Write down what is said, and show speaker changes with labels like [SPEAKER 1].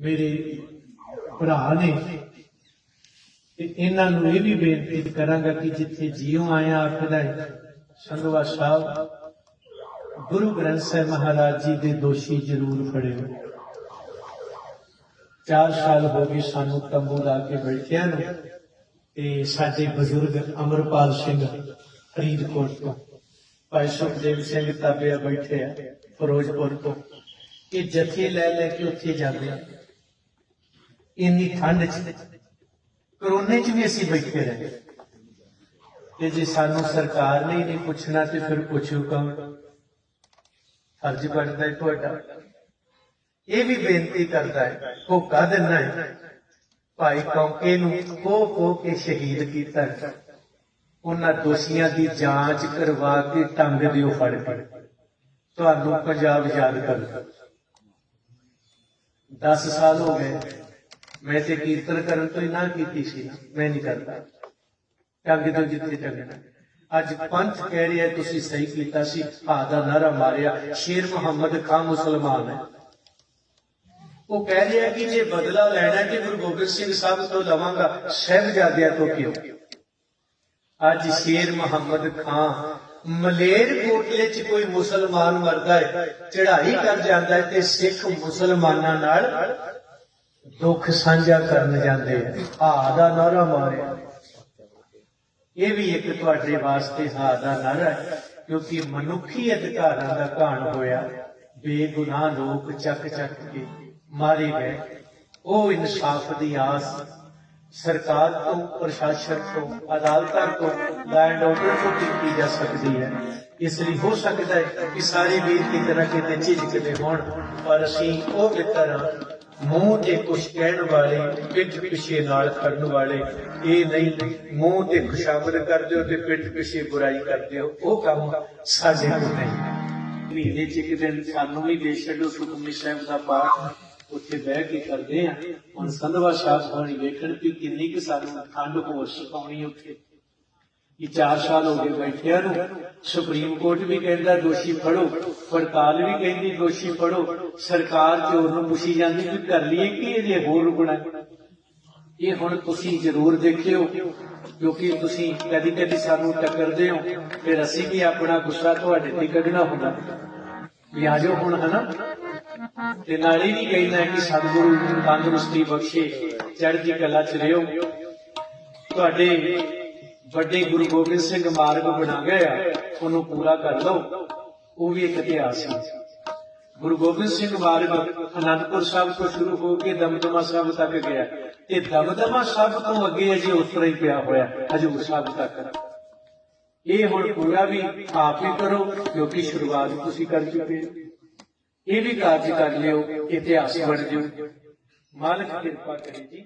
[SPEAKER 1] ਮੇਰੇ ਭਰਾ ਨੇ ਤੇ ਇਹਨਾਂ ਨੂੰ ਇਹ ਵੀ ਬੇਨਤੀ ਕਰਾਂਗਾ ਕਿ ਜਿੱਥੇ ਜੀਉ ਆਇਆ ਆਖਦਾ ਸੰਗਵਾ ਸਾਹਿਬ, ਗੁਰੂ ਗ੍ਰੰਥ ਸਾਹਿਬ ਮਹਾਰਾਜ ਜੀ ਦੇ ਦੋਸ਼ੀ ਜ਼ਰੂਰ ਫੜਿਓ। ਚਾਰ ਸਾਲ ਹੋ ਗਏ ਸਾਨੂੰ ਤੰਬੂ ਲਾ ਕੇ ਬੈਠਿਆਂ ਨੂੰ ਤੇ ਸਾਡੇ ਬਜ਼ੁਰਗ ਅਮਰਪਾਲ ਸਿੰਘ ਫਰੀਦਕੋਟ ਤੋਂ, ਭਾਈ ਸੁਖਦੇਵ ਸਿੰਘ ਤਾਬਿਆ ਬੈਠੇ ਆ, ਫਿਰੋਜ਼ਪੁਰ ਤੋਂ। ਇਹ ਜਥੇ ਲੈ ਲੈ ਕੇ ਉੱਥੇ ਜਾਂਦੇ ਆ। ਇੰਨੀ ਠੰਡ 'ਚ, ਕਰੋਨੇ 'ਚ ਵੀ ਅਸੀਂ ਬੈਠੇ ਰਹੇ ਤੇ ਜੇ ਸਾਨੂੰ ਸਰਕਾਰ ਨੇ ਨਹੀਂ ਪੁੱਛਣਾ ਤੇ ਫਿਰ ਪੁੱਛੂ ਕੌਣ? ਫਰਜ਼ ਬਣਦਾ ਹੈ ਤੁਹਾਡਾ। ਇਹ ਵੀ ਬੇਨਤੀ ਕਰਦਾ ਹੈ ਹੋਕਾ ਦਿੰਦਾ ਹੈ, ਭਾਈ ਕੌਂਕੇ ਨੂੰ ਕੋ ਕੋ ਕੇ ਸ਼ਹੀਦ ਕੀਤਾ ਹੈ। ਉਹਨਾਂ ਦੋਸ਼ੀਆਂ ਦੀ ਜਾਂਚ ਕਰਵਾ ਕੇ ਟੰਗ ਦਿਓ ਫੜ ਕੇ। ਤੁਹਾਨੂੰ ਪੰਜਾਬ ਯਾਦ ਕਰਦਾ। 10 ਸਾਲ ਹੋ ਗਏ। ਮੈਂ ਤੇ ਕੀਰਤਨ ਕਰਨ ਤੋਂ ਹੀ ਕੀਤੀ ਸੀ ਮੈਂ ਨਹੀਂ ਕਰਦਾ। ਟੰਗ ਦਿਓ ਜਿੱਥੇ ਟੰਗਣਾ ਅੱਜ ਪੰਥ ਕਹਿ ਰਿਹਾ, ਤੁਸੀਂ ਸਹੀ ਕੀਤਾ ਸੀ ਆ ਦਾ ਨਾਰਾ ਮਾਰਿਆ। ਸ਼ੇਰ ਮੁਹੰਮਦ ਖਾਨ ਮੁਸਲਮਾਨ ਹੈ। ਉਹ ਕਹਿ ਰਿਹਾ ਕਿ ਜੇ ਬਦਲਾ ਲੈਣਾ ਹੈ ਤੇ ਗੁਰੂ ਗੋਬਿੰਦ ਸਿੰਘ ਸਾਹਿਬ ਤੋਂ ਲਵਾਂਗਾ, ਸਹਿਬਜ਼ਾਦਿਆਂ ਤੋਂ ਕਿਉਂ? ਅੱਜ ਸ਼ੇਰ ਮੁਹੰਮਦ ਖਾਨ ਮਲੇਰ ਕੋਟਲੇ 'ਚ ਕੋਈ ਮੁਸਲਮਾਨ ਮਰਦਾ ਹੈ, ਚੜ੍ਹਾਈ ਕਰ ਜਾਂਦਾ ਹੈ ਤੇ ਸਿੱਖ ਮੁਸਲਮਾਨਾਂ ਨਾਲ ਦੁੱਖ ਸਾਂਝਾ ਕਰਨ ਜਾਂਦੇ ਆ। ਦਾ ਨਾਰਾ ਮਾਰਿਆ। ਇਹ ਵੀ ਇੱਕ ਤੁਹਾਡੇ ਵਾਸਤੇ ਹਾ ਦਾ ਨਾਰਾ ਹੈ, ਕਿਉਂਕਿ ਮਨੁੱਖੀ ਅਧਿਕਾਰਾਂ ਦਾ ਘਾਣ ਹੋਇਆ, ਬੇਗੁਨਾਹ ਲੋਕ ਚੱਕ ਚੱਕ ਕੇ ਮਾਰੇ ਗਏ। ਉਹ ਇਨਸਾਫ ਦੀ ਆਸ ਸਰਕਾਰ ਤੋਂ ਪ੍ਰਸ਼ਾਸਨ ਤੋਂ ਅਦਾਲਤਾਂ ਤੋਂ ਲੈਂਡ ਆਰਡਰ ਤੋਂ ਕੀਤੀ ਜਾ ਸਕਦੀ ਹੈ ਇਸ ਲਈ ਹੋ ਸਕਦਾ ਹੈ ਕਿ ਸਾਰੇ ਵੀਰ ਦੀ ਤਰ੍ਹਾਂ ਕਿਤੇ ਝਿਜਕਦੇ ਹੋਣ ਪਰ ਅਸੀਂ ਉਹ ਮਿੱਤਰ ਹਾਂ ਮੂੰਹ ਤੇ ਕੁਛ ਕਹਿਣ ਵਾਲੇ ਪਿੱਠ ਪਿਛੇ ਨਾਲ ਕਰਨ ਵਾਲੇ ਇਹ ਨਹੀਂ ਮੂੰਹ ਤੇ ਖੁਸ਼ਾਮਦ ਕਰਦੇ ਹੋ ਤੇ ਪਿੱਠ ਪਿਛੇ ਬੁਰਾਈ ਕਰਦੇ ਹੋ ਉਹ ਕੰਮ ਸਾਡੇ ਕੋਲ ਨਹੀਂ ਮਹੀਨੇ ਚ ਇੱਕ ਦਿਨ ਸਾਨੂੰ ਵੀ ਦੇ ਛੱਡੋ ਸੁਖਮਨੀ ਸਾਹਿਬ ਦਾ ਪਾਠ ਉੱਥੇ ਬਹਿ ਕੇ ਕਰਦੇ ਆ। ਹੁਣ ਸੰਧਵਾ ਸਾਹਿਬ ਵੇਖਣ ਕਿ ਕਿੰਨੀ ਕਿ ਸਾਨੂੰ ਠੰਡ ਹੋਰ ਸਿਖਾਉਣੀ ਉੱਥੇ। ਇਹ 4 ਸਾਲ ਹੋ ਗਏ ਬੈਠਿਆਂ ਨੂੰ। ਸੁਪਰੀਮ ਕੋਰਟ ਵੀ ਕਹਿੰਦਾ ਦੋਸ਼ੀ ਫੜੋ, ਪੜਤਾਲ ਵੀ ਕਹਿੰਦੀ ਦੋਸ਼ੀ ਫੜੋ। ਸਰਕਾਰ ਚੋਰ ਨੂੰ ਪੁੱਛੀ ਜਾਂਦੀ ਕਿ ਕਰ ਲਈਏ ਕਿ ਇਹਦੇ ਹੋਰ ਰੁਕਣਾ ਇਹ ਹੁਣ ਤੁਸੀਂ ਜ਼ਰੂਰ ਦੇਖਿਓ, ਕਿਉਂਕਿ ਤੁਸੀਂ ਕਦੀ ਕਦੀ ਸਾਨੂੰ ਟੱਕਰਦੇ ਹੋ। ਫਿਰ ਅਸੀਂ ਵੀ ਆਪਣਾ ਗੁੱਸਾ ਤੁਹਾਡੇ ਤੇ ਕੱਢਣਾ ਹੁੰਦਾ। ਵੀ ਆ ਹੁਣ, ਹਨਾ? ਤੇ ਨਾਲ ਹੀ ਵੀ ਕਹਿੰਦਾ ਕਿ ਸਤਿਗੁਰੂ ਤੰਦਰੁਸਤੀ ਬਖਸ਼ੇ, ਚੜ੍ਹਦੀ ਕਲਾ ਚ ਰਿਓ ਤੁਹਾਡੇ ਵੱਡੇ ਗੁਰੂ ਗੋਬਿੰਦ ਸਿੰਘ ਮਾਰਗ ਬਣਾ ਗਿਆ ਉਹਨੂੰ ਪੂਰਾ ਕਰ ਲਓ। ਉਹ ਵੀ ਇੱਕ ਇਤਿਹਾਸ ਹੈ ਗੁਰੂ ਗੋਬਿੰਦ ਸਿੰਘ ਮਾਰਗ ਅਨੰਦਪੁਰ ਸਾਹਿਬ ਤੋਂ ਸ਼ੁਰੂ ਹੋ ਕੇ ਦਮਦਮਾ ਸਾਹਿਬ ਤੱਕ ਗਿਆ। ਤੇ ਦਮਦਮਾ ਸਾਹਿਬ ਤੋਂ ਅੱਗੇ ਅਜੇ ਉਤਰਾ ਹੀ ਪਿਆ ਹੋਇਆ, ਹਜੂਰ ਸਾਹਿਬ ਤੱਕ। ਇਹ ਹੁਣ ਪੂਰਾ ਵੀ ਆਪ ਹੀ ਕਰੋ, ਕਿਉਂਕਿ ਸ਼ੁਰੂਆਤ ਤੁਸੀਂ ਕਰ ਚੁੱਕੇ ਹੋ। ਇਹ ਵੀ ਕਾਰਜ ਕਰ ਲਿਓ ਇਤਿਹਾਸ ਬਣ ਜਿਓ ਮਾਲਕ ਕਿਰਪਾ ਕਰੇ ਜੀ।